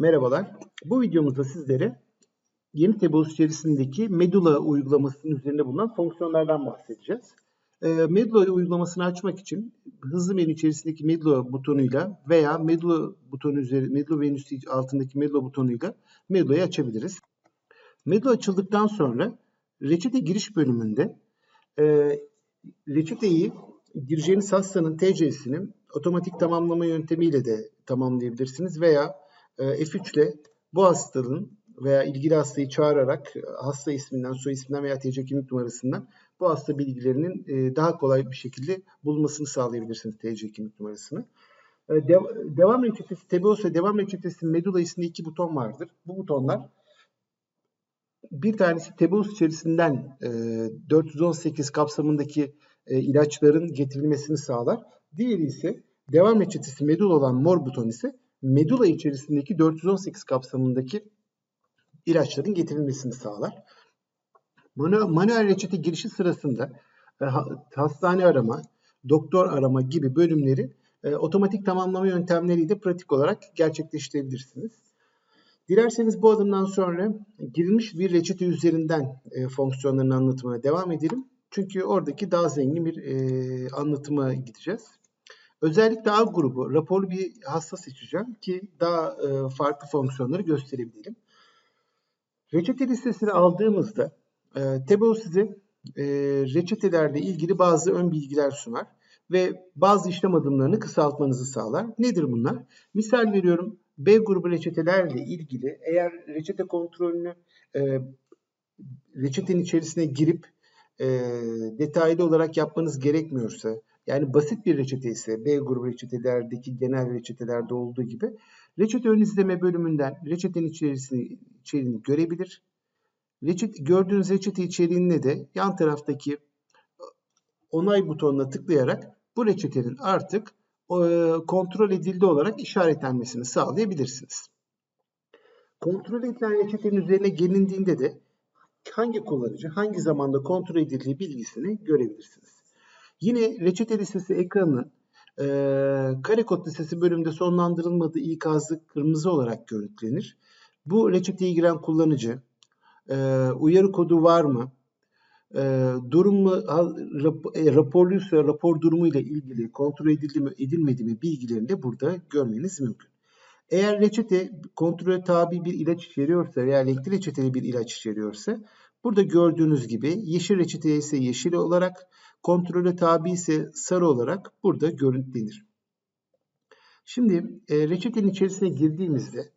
Merhabalar. Bu videomuzda sizlere yeni Tebeos içerisindeki Medulla uygulamasının üzerinde bulunan fonksiyonlardan bahsedeceğiz. Ee, Medulla uygulamasını açmak için hızlı menü içerisindeki Medulla butonuyla veya Medulla butonu üzeri Medulla menüsü altındaki Medulla butonuyla Medulla'yı açabiliriz. Medulla açıldıktan sonra reçete giriş bölümünde e, reçeteyi gireceğiniz hastanın TC'sini otomatik tamamlama yöntemiyle de tamamlayabilirsiniz veya e, F3 ile bu hastanın veya ilgili hastayı çağırarak e, hasta isminden, soy isminden veya TC kimlik numarasından bu hasta bilgilerinin e, daha kolay bir şekilde bulunmasını sağlayabilirsiniz TC kimlik numarasını. Dev- devam reçetesi, Tebeos ve devam reçetesi Medulla isimli iki buton vardır. Bu butonlar bir tanesi Tebeos içerisinden e, 418 kapsamındaki e, ilaçların getirilmesini sağlar. Diğeri ise devam reçetesi Medulla olan mor buton ise Medulla içerisindeki 418 kapsamındaki ilaçların getirilmesini sağlar. Manuel, reçete girişi sırasında e, hastane arama, doktor arama gibi bölümleri e, otomatik tamamlama yöntemleriyle pratik olarak gerçekleştirebilirsiniz. Dilerseniz bu adımdan sonra girilmiş bir reçete üzerinden e, fonksiyonlarını anlatmaya devam edelim. Çünkü oradaki daha zengin bir e, anlatıma gideceğiz. Özellikle A grubu raporlu bir hasta seçeceğim ki daha e, farklı fonksiyonları gösterebilirim. Reçete listesini aldığımızda e, Tebo size e, reçetelerle ilgili bazı ön bilgiler sunar ve bazı işlem adımlarını kısaltmanızı sağlar. Nedir bunlar? Misal veriyorum B grubu reçetelerle ilgili eğer reçete kontrolünü e, reçetenin içerisine girip e, detaylı olarak yapmanız gerekmiyorsa yani basit bir reçete ise B grubu reçetelerdeki genel reçetelerde olduğu gibi reçete ön izleme bölümünden reçetenin içerisini, içeriğini görebilir. Reçete, gördüğünüz reçete içeriğine de yan taraftaki onay butonuna tıklayarak bu reçetenin artık e, kontrol edildi olarak işaretlenmesini sağlayabilirsiniz. Kontrol edilen reçetenin üzerine gelindiğinde de hangi kullanıcı hangi zamanda kontrol edildiği bilgisini görebilirsiniz. Yine reçete listesi ekranının e, kare kod listesi bölümünde sonlandırılmadığı ikazı kırmızı olarak görüntülenir. Bu reçeteye giren kullanıcı e, uyarı kodu var mı? E, durum mu rap, e, raporluysa rapor durumu ile ilgili kontrol edildi mi edilmedi mi bilgilerini de burada görmeniz mümkün. Eğer reçete kontrole tabi bir ilaç içeriyorsa veya renkli reçeteli bir ilaç içeriyorsa burada gördüğünüz gibi yeşil reçete ise yeşil olarak kontrole tabi ise sarı olarak burada görüntülenir. Şimdi e, reçetenin içerisine girdiğimizde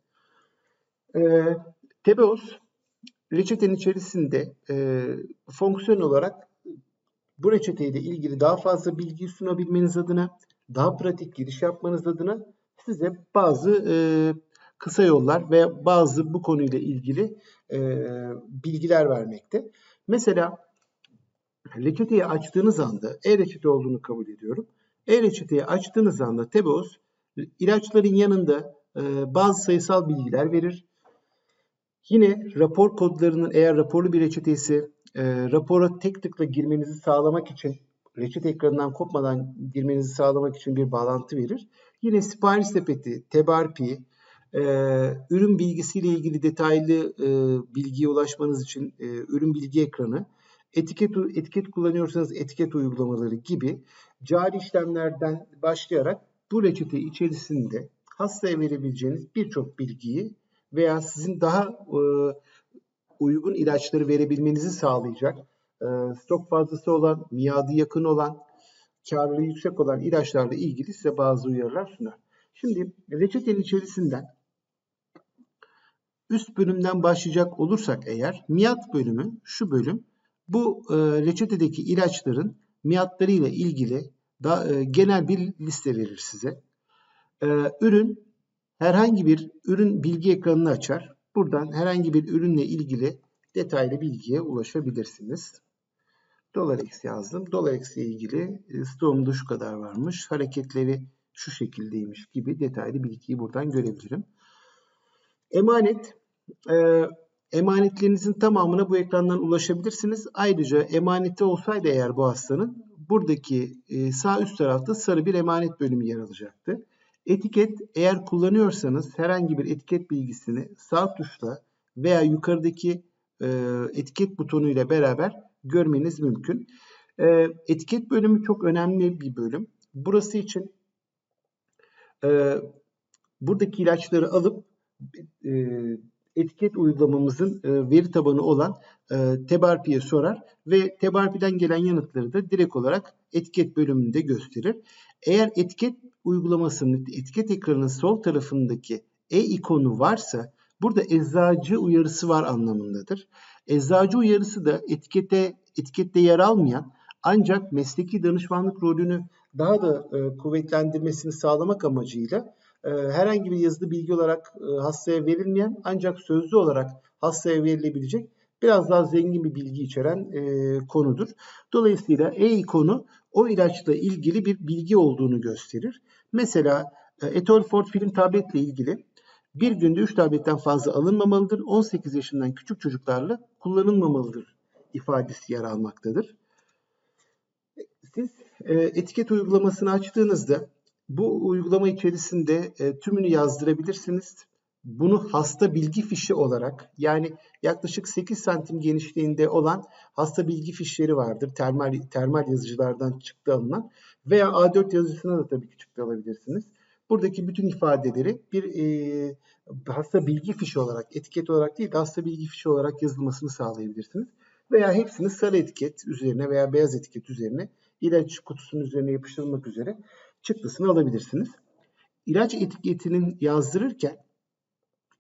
e, Tebeos reçetenin içerisinde e, fonksiyon olarak bu reçeteyle ilgili daha fazla bilgi sunabilmeniz adına, daha pratik giriş yapmanız adına size bazı e, kısa yollar ve bazı bu konuyla ilgili e, bilgiler vermekte. Mesela reçeteyi açtığınız anda e-reçete olduğunu kabul ediyorum. E-reçeteyi açtığınız anda Tebeos ilaçların yanında e, bazı sayısal bilgiler verir. Yine rapor kodlarının eğer raporlu bir reçete ise e, rapora tek tıkla girmenizi sağlamak için reçete ekranından kopmadan girmenizi sağlamak için bir bağlantı verir. Yine sipariş sepeti, tebarpi, e, ürün bilgisiyle ilgili detaylı e, bilgiye ulaşmanız için e, ürün bilgi ekranı, etiket etiket kullanıyorsanız etiket uygulamaları gibi cari işlemlerden başlayarak bu reçete içerisinde hastaya verebileceğiniz birçok bilgiyi veya sizin daha e, uygun ilaçları verebilmenizi sağlayacak e, stok fazlası olan, miadı yakın olan, karlılığı yüksek olan ilaçlarla ilgili size bazı uyarılar sunar. Şimdi reçetenin içerisinden üst bölümden başlayacak olursak eğer miat bölümü şu bölüm bu e, reçetedeki ilaçların miatları ile ilgili da, e, genel bir liste verir size. E, ürün herhangi bir ürün bilgi ekranını açar. Buradan herhangi bir ürünle ilgili detaylı bilgiye ulaşabilirsiniz. Dolar eksi yazdım. Dolar eksi ile ilgili e, stoğumda şu kadar varmış. Hareketleri şu şekildeymiş gibi detaylı bilgiyi buradan görebilirim. Emanet e, emanetlerinizin tamamına bu ekrandan ulaşabilirsiniz. Ayrıca emaneti olsaydı eğer bu hastanın buradaki e, sağ üst tarafta sarı bir emanet bölümü yer alacaktı. Etiket eğer kullanıyorsanız herhangi bir etiket bilgisini sağ tuşla veya yukarıdaki e, etiket butonu ile beraber görmeniz mümkün. E, etiket bölümü çok önemli bir bölüm. Burası için buradaki ilaçları alıp etiket uygulamamızın e, veri tabanı olan e, Tebarpi'ye sorar ve Tebarpi'den gelen yanıtları da direkt olarak etiket bölümünde gösterir. Eğer etiket uygulamasının etiket ekranının sol tarafındaki E ikonu varsa burada eczacı uyarısı var anlamındadır. Eczacı uyarısı da etikete etikette yer almayan ancak mesleki danışmanlık rolünü daha da e, kuvvetlendirmesini sağlamak amacıyla herhangi bir yazılı bilgi olarak e, hastaya verilmeyen ancak sözlü olarak hastaya verilebilecek biraz daha zengin bir bilgi içeren e, konudur. Dolayısıyla E ikonu o ilaçla ilgili bir bilgi olduğunu gösterir. Mesela e, Etolfort film tabletle ilgili bir günde 3 tabletten fazla alınmamalıdır. 18 yaşından küçük çocuklarla kullanılmamalıdır ifadesi yer almaktadır. Siz e, etiket uygulamasını açtığınızda bu uygulama içerisinde e, tümünü yazdırabilirsiniz. Bunu hasta bilgi fişi olarak yani yaklaşık 8 santim genişliğinde olan hasta bilgi fişleri vardır. Termal, termal yazıcılardan çıktı alınan veya A4 yazıcısına da tabii ki çıktı alabilirsiniz. Buradaki bütün ifadeleri bir e, hasta bilgi fişi olarak, etiket olarak değil de hasta bilgi fişi olarak yazılmasını sağlayabilirsiniz. Veya hepsini sarı etiket üzerine veya beyaz etiket üzerine ilaç kutusunun üzerine yapıştırılmak üzere çıktısını alabilirsiniz. İlaç etiketinin yazdırırken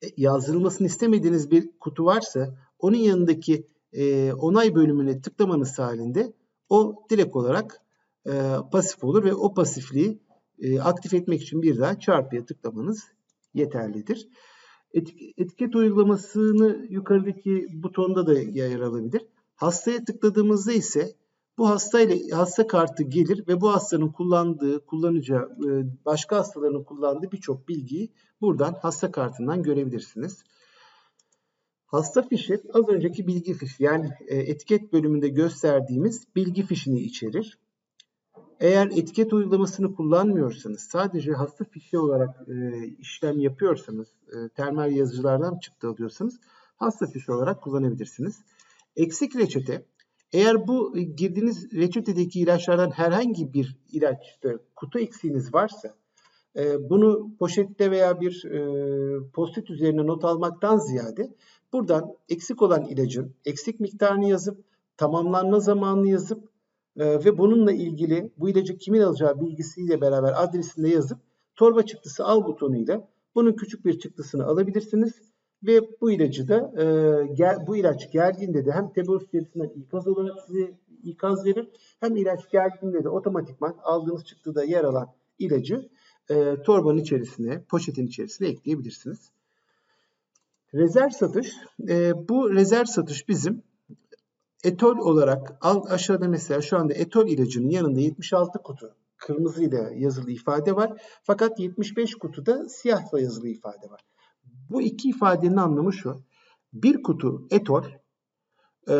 e, yazdırılmasını istemediğiniz bir kutu varsa onun yanındaki e, onay bölümüne tıklamanız halinde o direkt olarak e, pasif olur ve o pasifliği e, aktif etmek için bir daha çarpıya tıklamanız yeterlidir. Etik, etiket uygulamasını yukarıdaki butonda da yer alabilir. Hastaya tıkladığımızda ise bu hastayla hasta kartı gelir ve bu hastanın kullandığı, kullanacağı, e, başka hastaların kullandığı birçok bilgiyi buradan hasta kartından görebilirsiniz. Hasta fişi az önceki bilgi fişi yani e, etiket bölümünde gösterdiğimiz bilgi fişini içerir. Eğer etiket uygulamasını kullanmıyorsanız, sadece hasta fişi olarak e, işlem yapıyorsanız, e, termal yazıcılardan çıktı alıyorsanız hasta fişi olarak kullanabilirsiniz. Eksik reçete eğer bu e, girdiğiniz reçetedeki ilaçlardan herhangi bir ilaçta kutu eksiğiniz varsa e, bunu poşette veya bir e, postit üzerine not almaktan ziyade buradan eksik olan ilacın eksik miktarını yazıp tamamlanma zamanını yazıp ve bununla ilgili bu ilacı kimin alacağı bilgisiyle beraber adresinde yazıp torba çıktısı al butonuyla bunun küçük bir çıktısını alabilirsiniz ve bu ilacı da e, gel, bu ilaç geldiğinde de hem tebeos içerisinden ikaz olarak size ikaz verir hem ilaç geldiğinde de otomatikman aldığınız çıktıda yer alan ilacı e, torbanın içerisine, poşetin içerisine ekleyebilirsiniz. Rezerv satış. E, bu rezerv satış bizim etol olarak al, aşağıda mesela şu anda etol ilacının yanında 76 kutu kırmızı ile yazılı ifade var. Fakat 75 kutuda siyahla yazılı ifade var. Bu iki ifadenin anlamı şu. Bir kutu etol ee,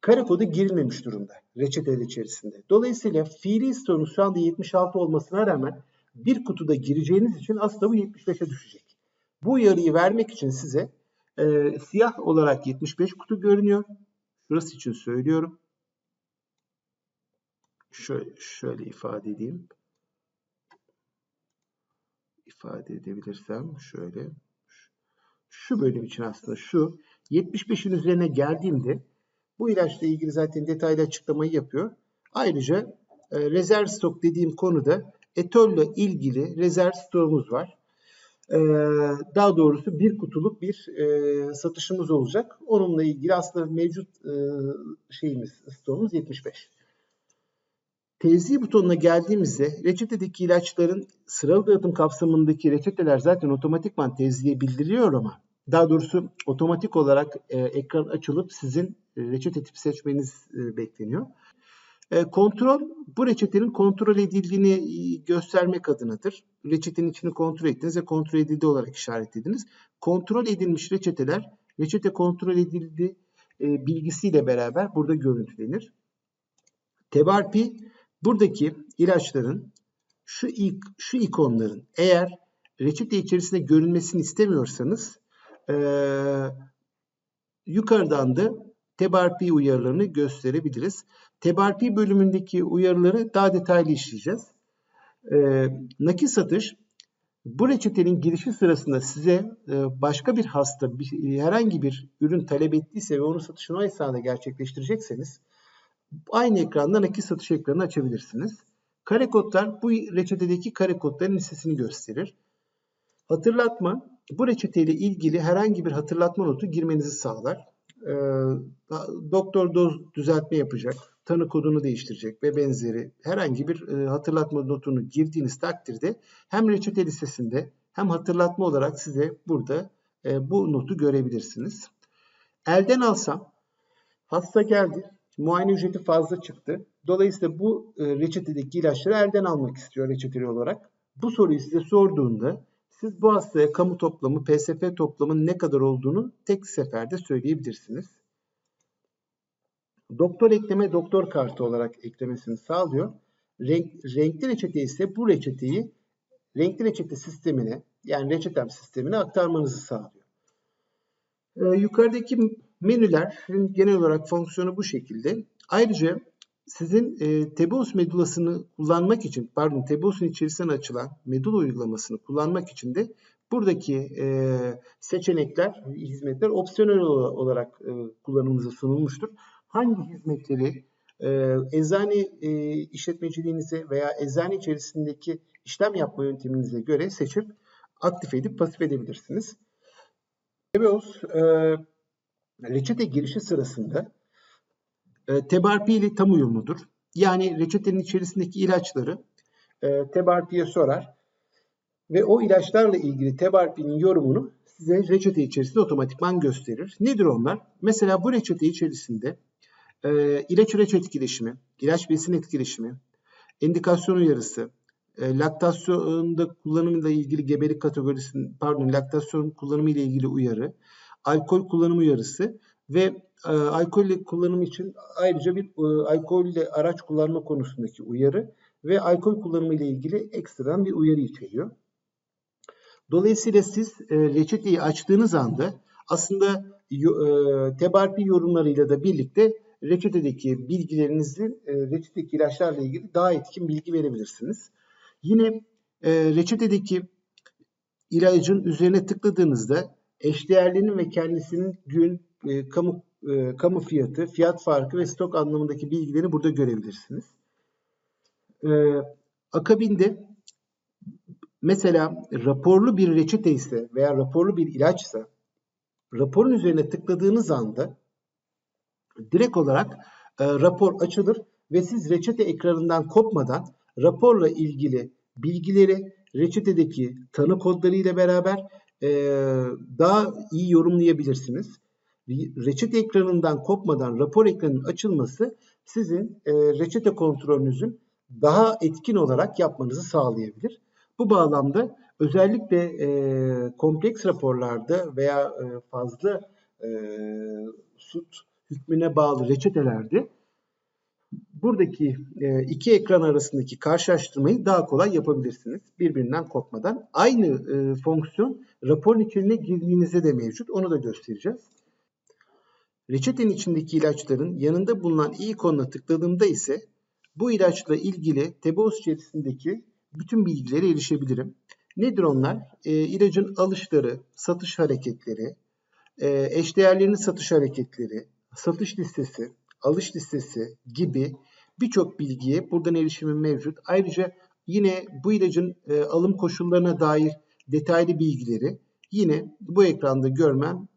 kare kodu girilmemiş durumda reçeteler içerisinde. Dolayısıyla fiili sorunuz şu anda 76 olmasına rağmen bir kutuda gireceğiniz için aslında bu 75'e düşecek. Bu uyarıyı vermek için size e, siyah olarak 75 kutu görünüyor. Şurası için söylüyorum. Şöyle, şöyle ifade edeyim ifade edebilirsem şöyle şu bölüm için aslında şu 75'in üzerine geldiğimde bu ilaçla ilgili zaten detaylı açıklamayı yapıyor. Ayrıca e, rezerv stok dediğim konuda etolle ilgili rezerv stoğumuz var. E, daha doğrusu bir kutuluk bir e, satışımız olacak. Onunla ilgili aslında mevcut e, şeyimiz stoğumuz 75. Tevzi butonuna geldiğimizde reçetedeki ilaçların sıralı dağıtım kapsamındaki reçeteler zaten otomatikman tevziye bildiriliyor ama daha doğrusu otomatik olarak e, ekran açılıp sizin e, reçete tipi seçmeniz e, bekleniyor. E, kontrol bu reçetenin kontrol edildiğini e, göstermek adınadır. Reçetenin içini kontrol ettiniz ve kontrol edildi olarak işaretlediniz. Kontrol edilmiş reçeteler reçete kontrol edildi e, bilgisiyle beraber burada görüntülenir. Tebarpi Buradaki ilaçların şu ilk şu ikonların eğer reçete içerisinde görünmesini istemiyorsanız eee, yukarıdan da TBRP uyarılarını gösterebiliriz. TBRP bölümündeki uyarıları daha detaylı işleyeceğiz. Ee, nakit satış bu reçetenin girişi sırasında size e, başka bir hasta bir, herhangi bir ürün talep ettiyse ve onun satışını o esnada gerçekleştirecekseniz aynı ekranda nakit satış ekranını açabilirsiniz. Kare kodlar bu reçetedeki kare kodların listesini gösterir. Hatırlatma bu reçeteyle ilgili herhangi bir hatırlatma notu girmenizi sağlar. Ee, doktor doz düzeltme yapacak, tanı kodunu değiştirecek ve benzeri herhangi bir e, hatırlatma notunu girdiğiniz takdirde hem reçete listesinde hem hatırlatma olarak size burada e, bu notu görebilirsiniz. Elden alsam hasta geldi, muayene ücreti fazla çıktı. Dolayısıyla bu e, reçetedeki ilaçları elden almak istiyor reçeteli olarak. Bu soruyu size sorduğunda siz bu hastaya kamu toplamı, PSF toplamının ne kadar olduğunu tek seferde söyleyebilirsiniz. Doktor ekleme doktor kartı olarak eklemesini sağlıyor. Renk, renkli reçete ise bu reçeteyi renkli reçete sistemine yani reçetem sistemine aktarmanızı sağlıyor. Ee, yukarıdaki menüler genel olarak fonksiyonu bu şekilde. Ayrıca sizin e, Tebeos medulasını kullanmak için, pardon Tebeos'un içerisine açılan medula uygulamasını kullanmak için de buradaki e, seçenekler, hizmetler opsiyonel olarak e, kullanımınıza sunulmuştur. Hangi hizmetleri e, eczane e, işletmeciliğinize veya eczane içerisindeki işlem yapma yönteminize göre seçip aktif edip pasif edebilirsiniz. Tebeos e, reçete girişi sırasında e, tebarpi ile tam uyumludur. Yani reçetenin içerisindeki ilaçları e, tebarpiye sorar ve o ilaçlarla ilgili tebarpinin yorumunu size reçete içerisinde otomatikman gösterir. Nedir onlar? Mesela bu reçete içerisinde e, ilaç üreç etkileşimi, ilaç besin etkileşimi, indikasyon uyarısı, e, laktasyonda kullanımıyla ilgili gebelik kategorisinin pardon laktasyon kullanımı ile ilgili uyarı, alkol kullanımı uyarısı ve e, alkol kullanımı için ayrıca bir e, alkolle araç kullanma konusundaki uyarı ve alkol kullanımı ile ilgili ekstradan bir uyarı içeriyor. Dolayısıyla siz e, reçeteyi açtığınız anda aslında e, tebarpi yorumlarıyla da birlikte reçetedeki bilgilerinizi e, reçetedeki ilaçlarla ilgili daha etkin bilgi verebilirsiniz. Yine e, reçetedeki ilacın üzerine tıkladığınızda eşdeğerliğinin ve kendisinin gün, e, kamu e, kamu fiyatı, fiyat farkı ve stok anlamındaki bilgileri burada görebilirsiniz. E, akabinde mesela raporlu bir reçete ise veya raporlu bir ilaçsa raporun üzerine tıkladığınız anda direkt olarak e, rapor açılır ve siz reçete ekranından kopmadan raporla ilgili bilgileri reçetedeki tanı kodları ile beraber daha iyi yorumlayabilirsiniz reçete ekranından kopmadan rapor ekranının açılması sizin e, reçete kontrolünüzün daha etkin olarak yapmanızı sağlayabilir. Bu bağlamda özellikle e, kompleks raporlarda veya e, fazla e, süt hükmüne bağlı reçetelerde buradaki e, iki ekran arasındaki karşılaştırmayı daha kolay yapabilirsiniz birbirinden kopmadan. Aynı e, fonksiyon raporun içine girdiğinizde de mevcut. Onu da göstereceğiz. Reçetenin içindeki ilaçların yanında bulunan i ikonuna tıkladığımda ise bu ilaçla ilgili Tebeos içerisindeki bütün bilgilere erişebilirim. Nedir onlar? E, ilacın alışları, satış hareketleri, e, eşdeğerlerinin satış hareketleri, satış listesi, alış listesi gibi birçok bilgiye buradan erişimim mevcut. Ayrıca yine bu ilacın e, alım koşullarına dair detaylı bilgileri yine bu ekranda görmem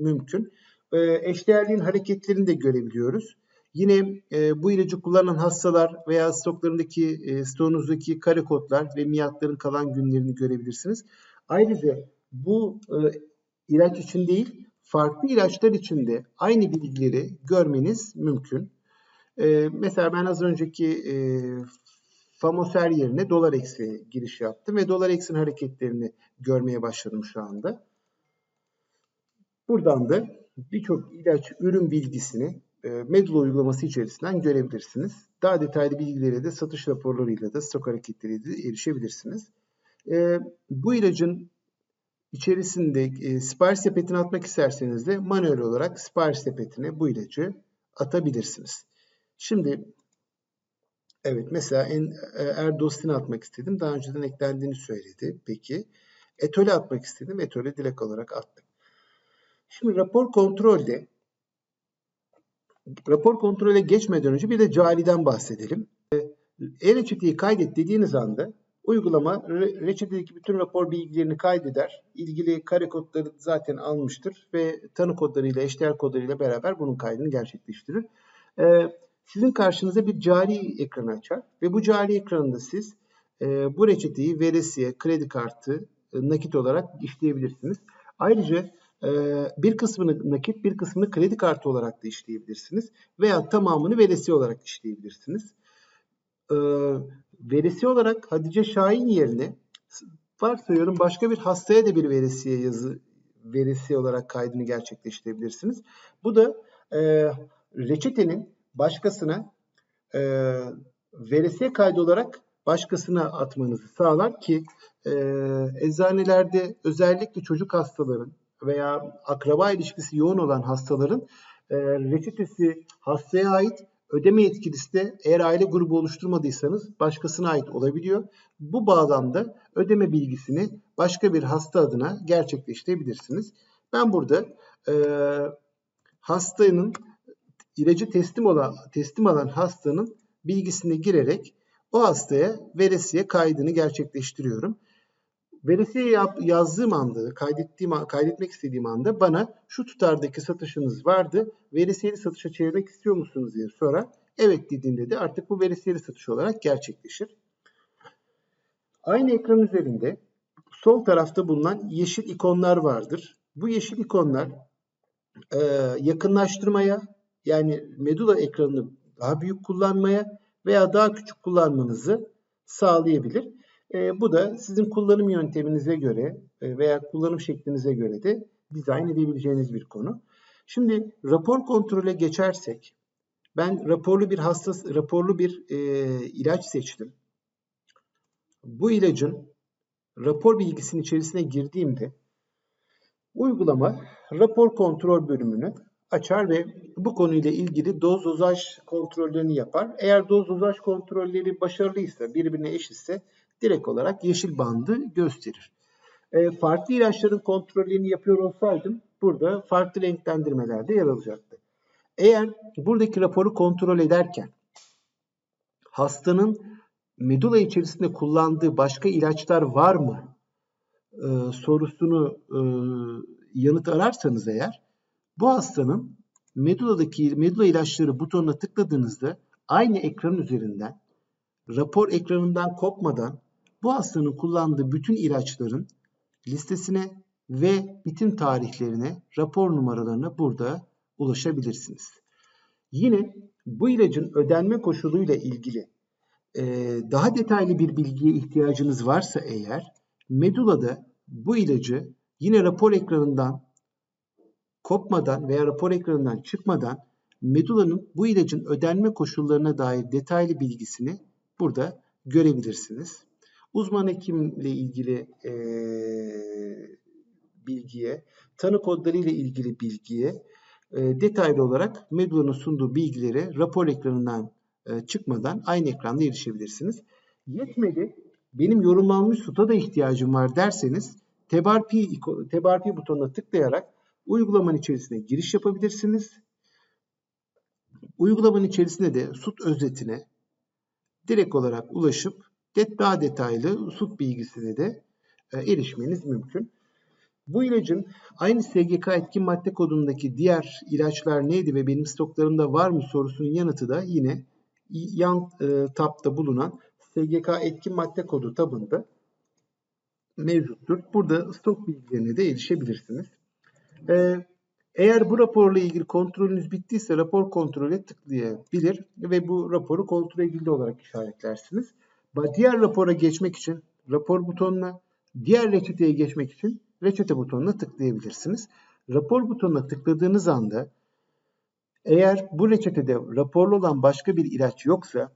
mümkün e, eşdeğerliğin hareketlerini de görebiliyoruz. Yine e, bu ilacı kullanan hastalar veya stoklarındaki e, stoğunuzdaki kare kodlar ve miyatların kalan günlerini görebilirsiniz. Ayrıca bu e, ilaç için değil farklı ilaçlar için de aynı bilgileri görmeniz mümkün. E, mesela ben az önceki e, Famoser yerine dolar eksiye giriş yaptım ve dolar eksinin hareketlerini görmeye başladım şu anda. Buradan da birçok ilaç ürün bilgisini e, Medula uygulaması içerisinden görebilirsiniz. Daha detaylı bilgilere de satış raporlarıyla da stok hareketleriyle de erişebilirsiniz. E, bu ilacın içerisinde e, sipariş sepetine atmak isterseniz de manuel olarak sipariş sepetine bu ilacı atabilirsiniz. Şimdi evet mesela en e, Erdostin'i atmak istedim. Daha önceden eklendiğini söyledi. Peki. Etol'e atmak istedim. Etol'e direkt olarak attım. Şimdi rapor kontrolde rapor kontrole geçmeden önce bir de cariden bahsedelim. E-reçeteyi kaydet dediğiniz anda uygulama re- reçetedeki bütün rapor bilgilerini kaydeder. İlgili kare kodları zaten almıştır ve tanı kodlarıyla, eşdeğer kodlarıyla beraber bunun kaydını gerçekleştirir. Ee, sizin karşınıza bir cari ekranı açar ve bu cari ekranında siz e, bu reçeteyi veresiye, kredi kartı, e, nakit olarak işleyebilirsiniz. Ayrıca e, bir kısmını nakit, bir kısmını kredi kartı olarak da işleyebilirsiniz veya tamamını veresiye olarak işleyebilirsiniz. E, veresiye olarak Hatice Şahin yerine varsayıyorum başka bir hastaya da bir veresiye yazı veresiye olarak kaydını gerçekleştirebilirsiniz. Bu da e, reçetenin başkasına e, veresiye kaydı olarak başkasına atmanızı sağlar ki e, eczanelerde özellikle çocuk hastaların veya akraba ilişkisi yoğun olan hastaların e, reçetesi hastaya ait ödeme yetkilisi de eğer aile grubu oluşturmadıysanız başkasına ait olabiliyor. Bu bağlamda ödeme bilgisini başka bir hasta adına gerçekleştirebilirsiniz. Ben burada e, hastanın ilacı teslim olan teslim alan hastanın bilgisini girerek o hastaya veresiye kaydını gerçekleştiriyorum. Veresiye yap, yazdığım anda, kaydettiğim, kaydetmek istediğim anda bana şu tutardaki satışınız vardı. Veresiyeli satışa çevirmek istiyor musunuz diye sorar. Evet dediğinde de artık bu veresiyeli satış olarak gerçekleşir. Aynı ekran üzerinde sol tarafta bulunan yeşil ikonlar vardır. Bu yeşil ikonlar e, yakınlaştırmaya yani medula ekranını daha büyük kullanmaya veya daha küçük kullanmanızı sağlayabilir. E, bu da sizin kullanım yönteminize göre e, veya kullanım şeklinize göre de dizayn edebileceğiniz bir konu. Şimdi rapor kontrole geçersek ben raporlu bir hasta raporlu bir e, ilaç seçtim. Bu ilacın rapor bilgisinin içerisine girdiğimde uygulama rapor kontrol bölümünü açar ve bu konuyla ilgili doz dozaj kontrollerini yapar. Eğer doz dozaj kontrolleri başarılıysa, birbirine eşitse direkt olarak yeşil bandı gösterir. E, farklı ilaçların kontrollerini yapıyor olsaydım burada farklı renklendirmelerde yer alacaktı. Eğer buradaki raporu kontrol ederken hastanın medula içerisinde kullandığı başka ilaçlar var mı e, sorusunu e, yanıt ararsanız eğer bu hastanın meduladaki medula ilaçları butonuna tıkladığınızda aynı ekran üzerinden rapor ekranından kopmadan bu hastanın kullandığı bütün ilaçların listesine ve bitim tarihlerine, rapor numaralarına burada ulaşabilirsiniz. Yine bu ilacın ödenme koşuluyla ilgili e, daha detaylı bir bilgiye ihtiyacınız varsa eğer Medula'da bu ilacı yine rapor ekranından kopmadan veya rapor ekranından çıkmadan Medula'nın bu ilacın ödenme koşullarına dair detaylı bilgisini burada görebilirsiniz. Uzman hekimle ilgili e, bilgiye, tanı kodları ile ilgili bilgiye e, detaylı olarak Medula'nın sunduğu bilgilere rapor ekranından e, çıkmadan aynı ekranda erişebilirsiniz. Yetmedi, benim yorumlanmış suta da ihtiyacım var derseniz Tebarpi, Tebarpi butonuna tıklayarak uygulamanın içerisine giriş yapabilirsiniz. Uygulamanın içerisinde de SUT özetine direkt olarak ulaşıp daha detaylı SUT bilgisine de e, erişmeniz mümkün. Bu ilacın aynı SGK etkin madde kodundaki diğer ilaçlar neydi ve benim stoklarımda var mı sorusunun yanıtı da yine yan e, tabda bulunan SGK etkin madde kodu tabında mevcuttur. Burada stok bilgilerine de erişebilirsiniz. Ee, eğer bu raporla ilgili kontrolünüz bittiyse rapor kontrole tıklayabilir ve bu raporu kontrol edildi olarak işaretlersiniz. Diğer rapora geçmek için rapor butonuna, diğer reçeteye geçmek için reçete butonuna tıklayabilirsiniz. Rapor butonuna tıkladığınız anda Eğer bu reçetede raporlu olan başka bir ilaç yoksa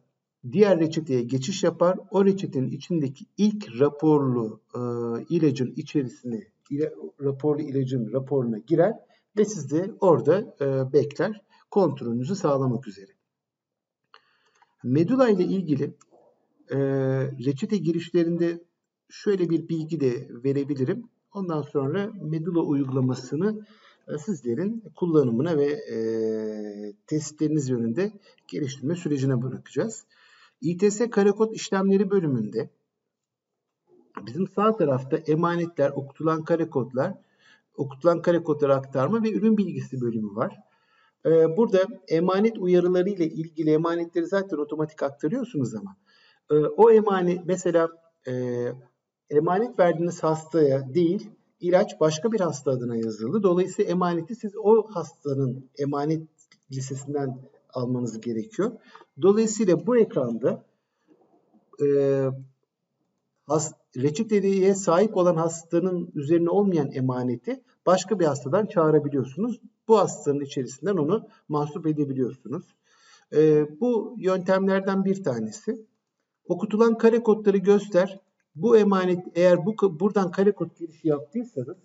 diğer reçeteye geçiş yapar. O reçetenin içindeki ilk raporlu e, ilacın içerisine ile, raporlu ilacın raporuna girer ve siz de orada e, bekler kontrolünüzü sağlamak üzere. Medula ile ilgili e, reçete girişlerinde şöyle bir bilgi de verebilirim. Ondan sonra Medula uygulamasını e, sizlerin kullanımına ve e, testleriniz yönünde geliştirme sürecine bırakacağız. İTS karekod işlemleri bölümünde bizim sağ tarafta emanetler, okutulan karekodlar, okutulan karekodları aktarma ve ürün bilgisi bölümü var. Ee, burada emanet uyarıları ile ilgili emanetleri zaten otomatik aktarıyorsunuz ama e, o emanet mesela e, emanet verdiğiniz hastaya değil ilaç başka bir hasta adına yazıldı. Dolayısıyla emaneti siz o hastanın emanet listesinden almanız gerekiyor. Dolayısıyla bu ekranda e, has, reçeteliğe sahip olan hastanın üzerine olmayan emaneti başka bir hastadan çağırabiliyorsunuz. Bu hastanın içerisinden onu mahsup edebiliyorsunuz. E, bu yöntemlerden bir tanesi. Okutulan kare kodları göster. Bu emanet eğer bu buradan kare kod girişi yaptıysanız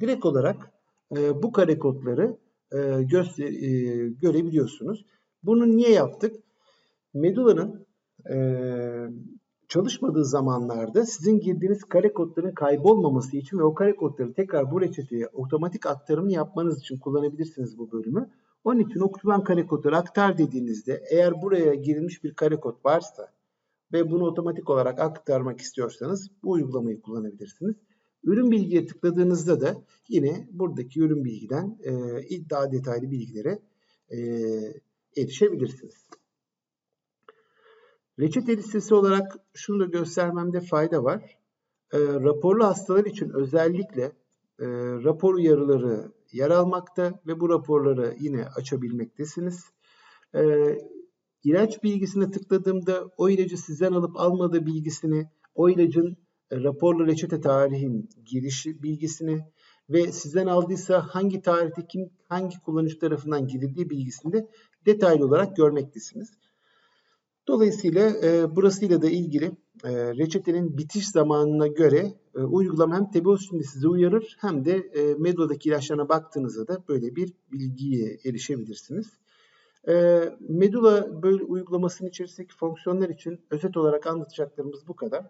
direkt olarak e, bu kare kodları e, göster, e, görebiliyorsunuz. Bunu niye yaptık? Medula'nın e, çalışmadığı zamanlarda sizin girdiğiniz kare kodların kaybolmaması için ve o kare kodları tekrar bu reçeteye otomatik aktarımını yapmanız için kullanabilirsiniz bu bölümü. Onun için okutulan kare kodları aktar dediğinizde eğer buraya girilmiş bir kare kod varsa ve bunu otomatik olarak aktarmak istiyorsanız bu uygulamayı kullanabilirsiniz. Ürün bilgiye tıkladığınızda da yine buradaki ürün bilgiden e, daha detaylı bilgilere e, erişebilirsiniz. Reçete listesi olarak şunu da göstermemde fayda var. E, raporlu hastalar için özellikle e, rapor uyarıları yer almakta ve bu raporları yine açabilmektesiniz. E, ilaç bilgisine tıkladığımda o ilacı sizden alıp almadığı bilgisini, o ilacın e, raporlu reçete tarihin girişi bilgisini ve sizden aldıysa hangi tarihte kim hangi kullanıcı tarafından girildiği bilgisini de detaylı olarak görmektesiniz. Dolayısıyla e, burasıyla da ilgili e, reçetenin bitiş zamanına göre e, uygulama hem Tebeos şimdi size uyarır hem de e, Medula'daki ilaçlarına baktığınızda da böyle bir bilgiye erişebilirsiniz. E, Medula böyle uygulamasının içerisindeki fonksiyonlar için özet olarak anlatacaklarımız bu kadar.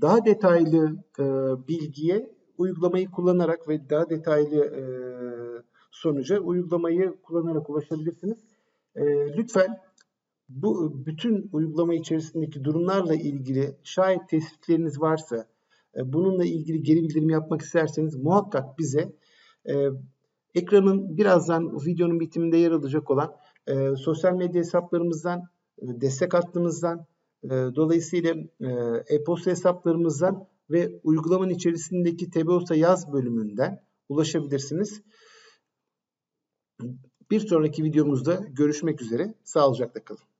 Daha detaylı e, bilgiye uygulamayı kullanarak ve daha detaylı e, sonuca uygulamayı kullanarak ulaşabilirsiniz. E, lütfen bu bütün uygulama içerisindeki durumlarla ilgili şayet tespitleriniz varsa e, bununla ilgili geri bildirim yapmak isterseniz muhakkak bize e, ekranın birazdan videonun bitiminde yer alacak olan e, sosyal medya hesaplarımızdan, destek hattımızdan, dolayısıyla e-posta hesaplarımızdan ve uygulamanın içerisindeki Tebeosa yaz bölümünden ulaşabilirsiniz. Bir sonraki videomuzda görüşmek üzere. Sağlıcakla kalın.